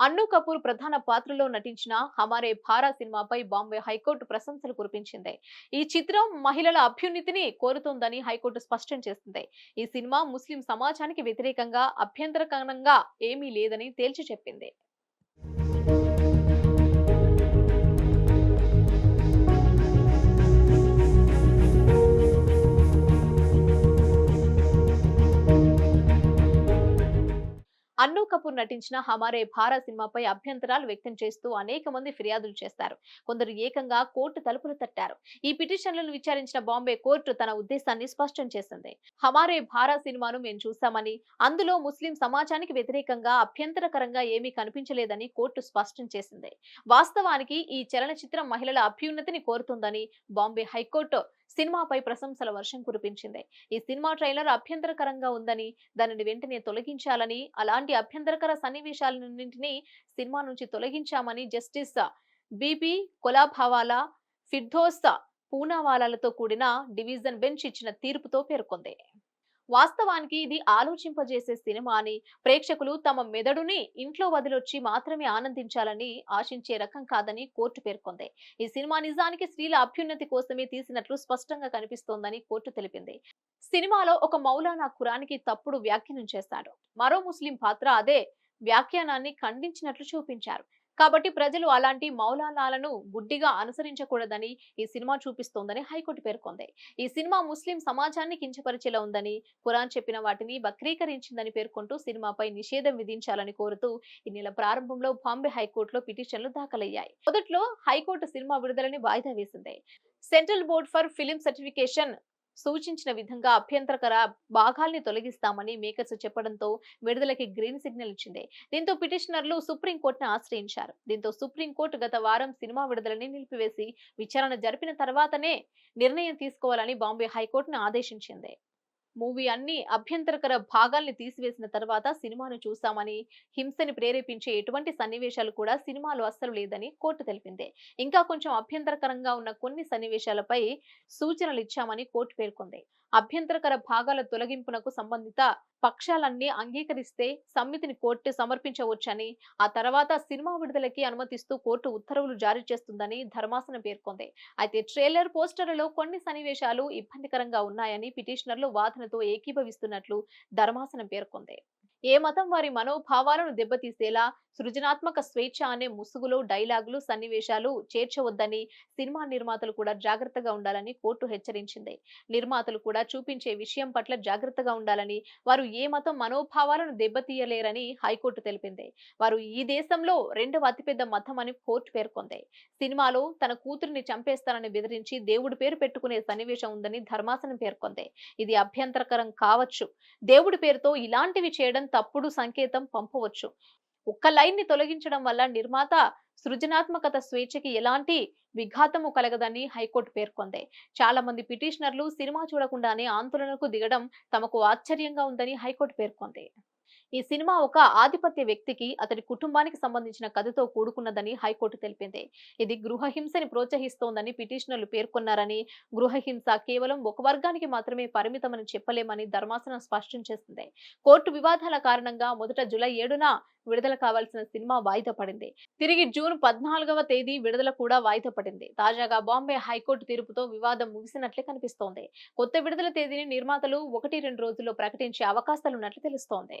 అన్ను కపూర్ ప్రధాన పాత్రలో నటించిన హమారే భారా సినిమాపై బాంబే హైకోర్టు ప్రశంసలు కురిపించింది. ఈ చిత్రం మహిళల అభ్యున్నతిని కోరుతోందని హైకోర్టు స్పష్టం చేసింది. ఈ సినిమా ముస్లిం సమాజానికి వ్యతిరేకంగా అభ్యంతరకరంగా ఏమీ లేదని తేల్చి చెప్పింది. అన్ను కపూర్ నటించిన హమారే భారా సినిమాపై అభ్యంతరాలు వ్యక్తం చేస్తూ అనేక మంది ఫిర్యాదులు చేస్తారు. కొందరు ఏకంగా కోర్టు తలుపులు తట్టారు. ఈ పిటిషన్లను విచారించిన బాంబే కోర్టు తన ఉద్దేశాన్ని స్పష్టం చేసింది. హమారే భారా సినిమాను మేము చూశామని అందులో ముస్లిం సమాజానికి వ్యతిరేకంగా అభ్యంతరకరంగా ఏమీ కనిపించలేదని కోర్టు స్పష్టం చేసింది. వాస్తవానికి ఈ చలనచిత్రం మహిళల అభ్యున్నతిని కోరుతుందని బాంబే హైకోర్టు సినిమాపై ప్రశంసల వర్షం కురిపించింది. ఈ సినిమా ట్రైలర్ అభ్యంతరకరంగా ఉందని దానిని వెంటనే తొలగించాలని అలాంటి అభ్యంతరకర సన్నివేశాలన్నింటినీ సినిమా నుంచి తొలగించామని justice B B Colabawalla Firdosh పూనావాలాలతో కూడిన డివిజన్ బెంచ్ ఇచ్చిన తీర్పుతో పేర్కొంది. వాస్తవానికి ఇది ఆలోచింపజేసే సినిమా అని ప్రేక్షకులు తమ మెదడుని ఇంట్లో వదిలొచ్చి మాత్రమే ఆనందించాలని ఆశించే రకం కాదని కోర్టు పేర్కొంది. ఈ సినిమా నిజానికి స్త్రీల అభ్యున్నతి కోసమే తీసినట్లు స్పష్టంగా కనిపిస్తోందని కోర్టు తెలిపింది. సినిమాలో ఒక మౌలానా ఖురానికి తప్పుడు వ్యాఖ్యానం చేశాడు. మరో ముస్లిం పాత్ర అదే వ్యాఖ్యానాన్ని ఖండించినట్లు చూపించారు. కాబట్టి ప్రజలు అలాంటి మౌలానాలను గుడ్డిగా అనుసరించకూడదని ఈ సినిమా చూపిస్తోందని హైకోర్టు పేర్కొంది. ఈ సినిమా ముస్లిం సమాజాన్ని కించపరిచేలా ఉందని ఖురాన్ చెప్పిన వాటిని వక్రీకరించిందని పేర్కొంటూ సినిమాపై నిషేధం విధించాలని కోరుతూ ఈ నెల ప్రారంభంలో బాంబే హైకోర్టులో పిటిషన్లు దాఖలయ్యాయి. మొదట్లో హైకోర్టు సినిమా విడుదలని వాయిదా వేసింది. Central board for film certification సూచించిన విధంగా అభ్యంతరకర భాగాల్ని తొలగిస్తామని మేకర్స్ చెప్పడంతో విడుదలకి గ్రీన్ సిగ్నల్ ఇచ్చింది. దీంతో పిటిషనర్లు సుప్రీంకోర్టును ఆశ్రయించారు. దీంతో సుప్రీంకోర్టు గత వారం సినిమా విడుదలని నిలిపివేసి విచారణ జరిపిన తర్వాతనే నిర్ణయం తీసుకోవాలని బాంబే హైకోర్టును ఆదేశించింది. మూవీ అన్ని అభ్యంతరకర భాగాల్ని తీసివేసిన తర్వాత సినిమాను చూసామని హింసని ప్రేరేపించే ఎటువంటి సన్నివేశాలు కూడా సినిమాలో అస్సలు లేదని కోర్టు తెలిపింది. ఇంకా కొంచెం అభ్యంతరకరంగా ఉన్న కొన్ని సన్నివేశాలపై సూచనలు ఇచ్చామని కోర్టు పేర్కొంది. అభ్యంతరకర భాగాల తొలగింపునకు సంబంధిత పక్షాలన్నీ అంగీకరిస్తే సమ్మితిని కోర్టు సమర్పించవచ్చని ఆ తర్వాత సినిమా విడుదలకి అనుమతిస్తూ కోర్టు ఉత్తర్వులు జారీ చేస్తుందని ధర్మాసనం పేర్కొంది. అయితే ట్రైలర్ పోస్టర్లలో కొన్ని సన్నివేశాలు ఇబ్బందికరంగా ఉన్నాయని పిటిషనర్లు వాదన ఆలోచనతో ఏకీభవిస్తున్నట్లు ధర్మాసనం పేర్కొంది. ఏ మతం వారి మనోభావాలను దెబ్బతీసేలా సృజనాత్మక స్వేచ్ఛ అనే ముసుగులో డైలాగులు సన్నివేశాలు చేర్చవద్దని సినిమా నిర్మాతలు కూడా జాగ్రత్తగా ఉండాలని కోర్టు హెచ్చరించింది. నిర్మాతలు కూడా చూపించే విషయం పట్ల జాగ్రత్తగా ఉండాలని వారు ఏ మతం మనోభావాలను దెబ్బతీయలేరని హైకోర్టు తెలిపింది. వారు ఈ దేశంలో రెండవ అతిపెద్ద మతం అని కోర్టు పేర్కొంది. సినిమాలో తన కూతురిని చంపేస్తానని బెదిరించి దేవుడి పేరు పెట్టుకునే సన్నివేశం ఉందని ధర్మాసనం పేర్కొంది. ఇది అభ్యంతరకరం కావచ్చు. దేవుడి పేరుతో ఇలాంటివి చేయడం తప్పుడు సంకేతం పంపవచ్చు. ఒక్క లైన్ని తొలగించడం వల్ల నిర్మాత సృజనాత్మకత స్వేచ్ఛకి ఎలాంటి విఘాతము కలగదని హైకోర్టు పేర్కొంది. చాలా మంది పిటిషనర్లు సినిమా చూడకుండానే ఆందోళనకు దిగడం తమకు ఆశ్చర్యంగా ఉందని హైకోర్టు పేర్కొంది. ఈ సినిమా ఒక ఆధిపత్య వ్యక్తికి అతడి కుటుంబానికి సంబంధించిన కథతో కూడుకున్నదని హైకోర్టు తెలిపింది. ఇది గృహహింసని ప్రోత్సహిస్తోందని పిటిషనర్లు పేర్కొన్నారని గృహహింస కేవలం ఒక వర్గానికి మాత్రమే పరిమితమని చెప్పలేమని ధర్మాసనం స్పష్టం చేసింది. కోర్టు వివాదాల కారణంగా మొదట జూలై ఏడున విడుదల కావాల్సిన సినిమా వాయిదా పడింది. తిరిగి జూన్ పద్నాలుగవ తేదీ విడుదల కూడా వాయిదా పడింది. తాజాగా బాంబే హైకోర్టు తీర్పుతో వివాదం ముగిసినట్లే కనిపిస్తోంది. కొత్త విడుదల తేదీని నిర్మాతలు ఒకటి రెండు రోజుల్లో ప్రకటించే అవకాశాలున్నట్లు తెలుస్తోంది.